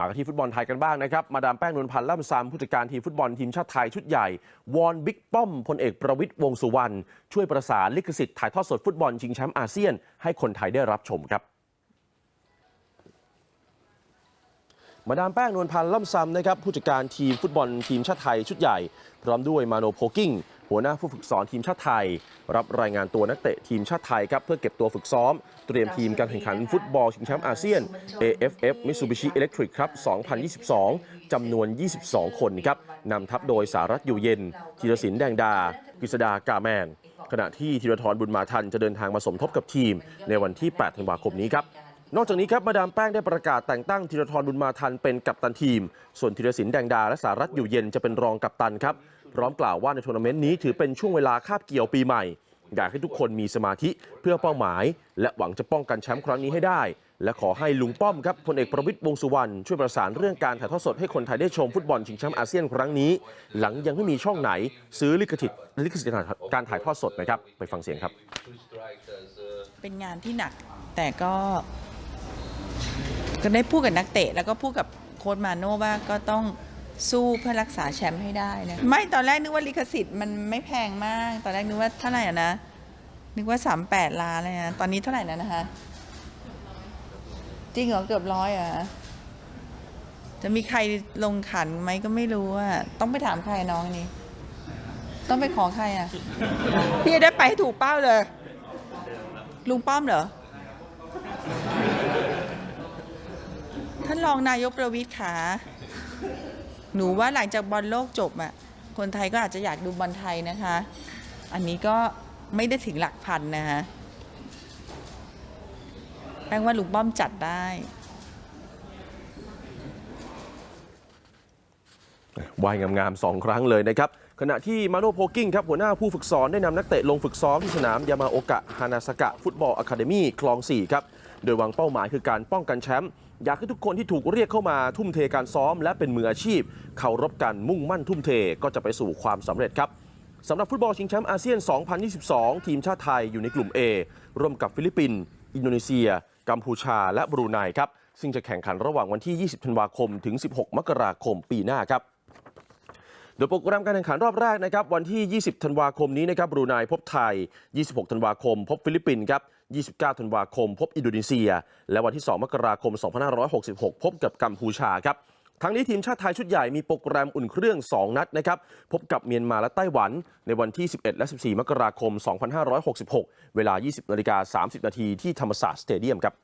มากที่ฟุตบอลไทยกันบ้างนะครับ มาดามแป้งนวลพันธ์ล่ำซำผู้จัดการทีมฟุตบอลทีมชาติไทยชุดใหญ่ วอนบิ๊กป้อมพลเอกประวิตยวงสุวรรณ ช่วยประสานลิขสิทธิ์ถ่ายทอดสดฟุตบอลชิงแชมป์อาเซียน ให้คนไทยได้รับชมครับมาดามแป้งนวลพันธ์ล่ำซำนะครับผู้จัดการทีมฟุตบอลทีมชาติไทยชุดใหญ่ พร้อมด้วยมาโนโพกิ้ง หัวหน้าผู้ฝึกสอนทีมชาติไทย รับรายงานตัวนักเตะทีมชาติไทยครับเพื่อเก็บตัวฝึกซ้อม เตรียมทีมการแข่งขันฟุตบอลชิงแชมป์อาเซียน AFF Mitsubishi Electric ครับ 2022 จำนวน 22 คนครับนำทัพโดยสารัตอยู่เย็นธีรศิลป์แดงดากฤษดากาแมน ขณะที่ธีรทรบุญมาทันจะเดินทางมาสมทบกับทีมในวันที่ 8 ธันวาคมนี้ครับ นอกจากนี้ครับมาดามแป้งได้ประกาศแต่งตั้งธีรทรบุญมาทันเป็นกัปตันทีม ส่วนธีรศิลป์แดงดาและสารัตอยู่เย็นจะเป็นรองกัปตันครับ พร้อมกล่าวว่าในทัวร์นาเมนต์นี้ถือเป็นช่วงเวลาคาบเกี่ยวปีใหม่ อยากให้ทุกคนมีสมาธิเพื่อเป้าหมาย และหวังจะป้องกันแชมป์ครั้งนี้ให้ได้ และขอให้ลุงป้อมครับพลเอกประวิตยวงสุวรรณช่วยประสานเรื่องการถ่ายทอดสดให้คนไทยได้ชมฟุตบอลชิงแชมป์อาเซียนครั้งนี้ หลังยังไม่มีช่องไหน ซื้อลิขสิทธิ์ลิขสิทธิ์การถ่ายทอดสดนะครับไปฟังเสียงครับ เป็นงานที่หนักแต่ก็ ก็ได้พูดกับนักเตะ แล้วก็พูดกับโค้ชมาโน่ว่าก็ต้องสู้เพื่อรักษาแชมป์ให้ได้นะไม่ตอนแรกนึกว่าลิขสิทธิ์มันไม่แพงมาก ตอนแรกนึกว่าเท่าไหร่อะนะนึกว่าสามแปดล้านเลยนะตอนนี้เท่าไหร่นะนะคะ จริงเหรอเกือบร้อยเหรอะจะมีใครลงขันไหมก็ไม่รู้อะต้องไปถามใครน้องนี่ต้องไปขอใครอะพี่จะได้ไปถูกเป้าเลย ลุงป้อมเหรอ ท่านรองนายกประวิทย์ขาหนูว่าหลังจากบอลโลกจบอะคนไทยก็อาจจะอยากดูบอลไทยนะคะ อันนี้ก็ไม่ได้ถึงหลักพันนะคะแป้งว่าลุงป้อมจัดได้ ว่ายงามๆสองครั้งเลยนะครับ ขณะที่มาโนโพกิ้งครับ หัวหน้าผู้ฝึกสอนได้นำนักเตะลงฝึกซ้อมที่สนามยามาโอกะฮานาสกะ ฟุตบอลอะคาเดมี่คลอง 4 ครับ โดยวางเป้าหมายคือการป้องกันแชมป์อยากให้ทุกคนที่ถูกเรียกเข้ามาทุ่มเทการซ้อม และเป็นมืออาชีพเคารพกันมุ่งมั่นทุ่มเทก็จะไปสู่ความสำเร็จครับสำหรับฟุตบอลชิงแชมป์อาเซียน 2022 ทีมชาติไทยอยู่ในกลุ่ม A ร่วมกับฟิลิปปินส์อินโดนีเซีย กัมพูชา และบรูไนครับ ซึ่งจะแข่งขันระหว่างวันที่ 20 ธันวาคม ถึง 16 มกราคมปีหน้าครับโดยโปรแกรมการแข่งขันรอบแรกนะครับวันที่ 20 ธันวาคมนี้นะครับบรูไนพบไทย 26 ธันวาคม พบฟิลิปปินส์ครับ 29ธันวาคม พบอินโดนีเซีย และวันที่ 2 มกราคม 2566 พบกับกัมพูชาครับทั้งนี้ทีมชาติไทยชุดใหญ่มีโปรแกรมอุ่นเครื่อง 2 นัดนะครับ พบกับเมียนมาและไต้หวัน ในวันที่ 11 และ 14 มกราคม 2566 เวลา 20นาฬิกา30 นาทีที่ธรรมศาสตร์สเตเดียมครับ